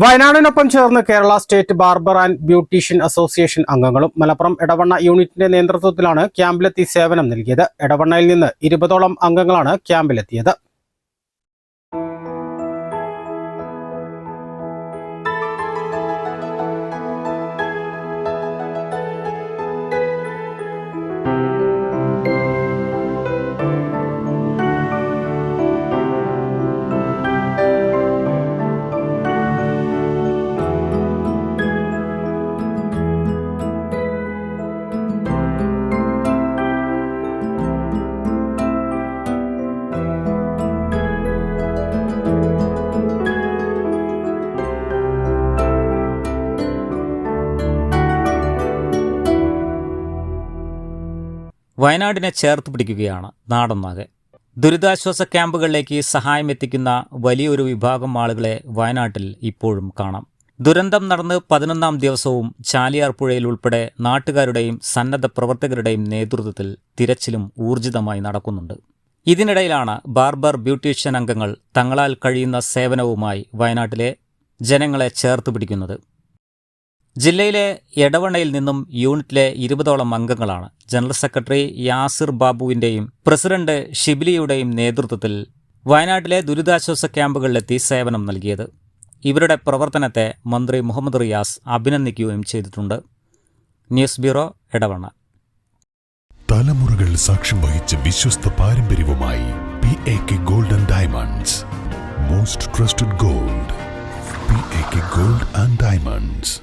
വയനാടിനൊപ്പം ചേർന്ന് Kerala state barber and beautician association അംഗങ്ങളും മലപ്പുറം എടവണ്ണ യൂണിറ്റിന്റെ നേതൃത്വത്തിലാണ് ക്യാമ്പിലെത്തി സേവനം നൽകിയത്. എടവണ്ണയിൽ നിന്ന് ഇരുപതോളം അംഗങ്ങളാണ് ക്യാമ്പിലെത്തിയത്. വയനാടിനെ ചേർത്ത് പിടിക്കുകയാണ് നാടൊന്നാകെ ദുരിതാശ്വാസ ക്യാമ്പുകളിലേക്ക് സഹായം എത്തിക്കുന്ന വലിയൊരു വിഭാഗം ആളുകളെ വയനാട്ടിൽ ഇപ്പോഴും കാണാം. ദുരന്തം നടന്ന് പതിനൊന്നാം ദിവസവും ചാലിയാർ പുഴയിൽ ഉൾപ്പെടെ നാട്ടുകാരുടെയും സന്നദ്ധ പ്രവർത്തകരുടെയും നേതൃത്വത്തിൽ തിരച്ചിലും ഊർജിതമായി നടക്കുന്നുണ്ട്. ഇതിനിടയിലാണ് ബാർബർ ബ്യൂട്ടീഷ്യൻ അംഗങ്ങൾ തങ്ങളാൽ കഴിയുന്ന സേവനവുമായി വയനാട്ടിലെ ജനങ്ങളെ ചേർത്ത് പിടിക്കുന്നത്. ജില്ലയിലെ എടവണയിൽ നിന്നും യൂണിറ്റിലെ ഇരുപതോളം അംഗങ്ങളാണ്. ജനറൽ സെക്രട്ടറി യാസിർ ബാബുവിന്റെയും പ്രസിഡന്റ് ഷിബിലിയുടെയും നേതൃത്വത്തിൽ വയനാട്ടിലെ ദുരിതാശ്വാസ ക്യാമ്പുകളിലെത്തി സേവനം നൽകിയത്. ഇവരുടെ പ്രവർത്തനത്തെ മന്ത്രി മുഹമ്മദ് റിയാസ് അഭിനന്ദിക്കുകയും ചെയ്തിട്ടുണ്ട്. News bureau Edavanna. തലമുറകൾ സാക്ഷ്യം വഹിച്ച വിശ്വസ്ത പാരമ്പര്യവുമായി P A K golden diamonds most trusted gold P A K gold and diamonds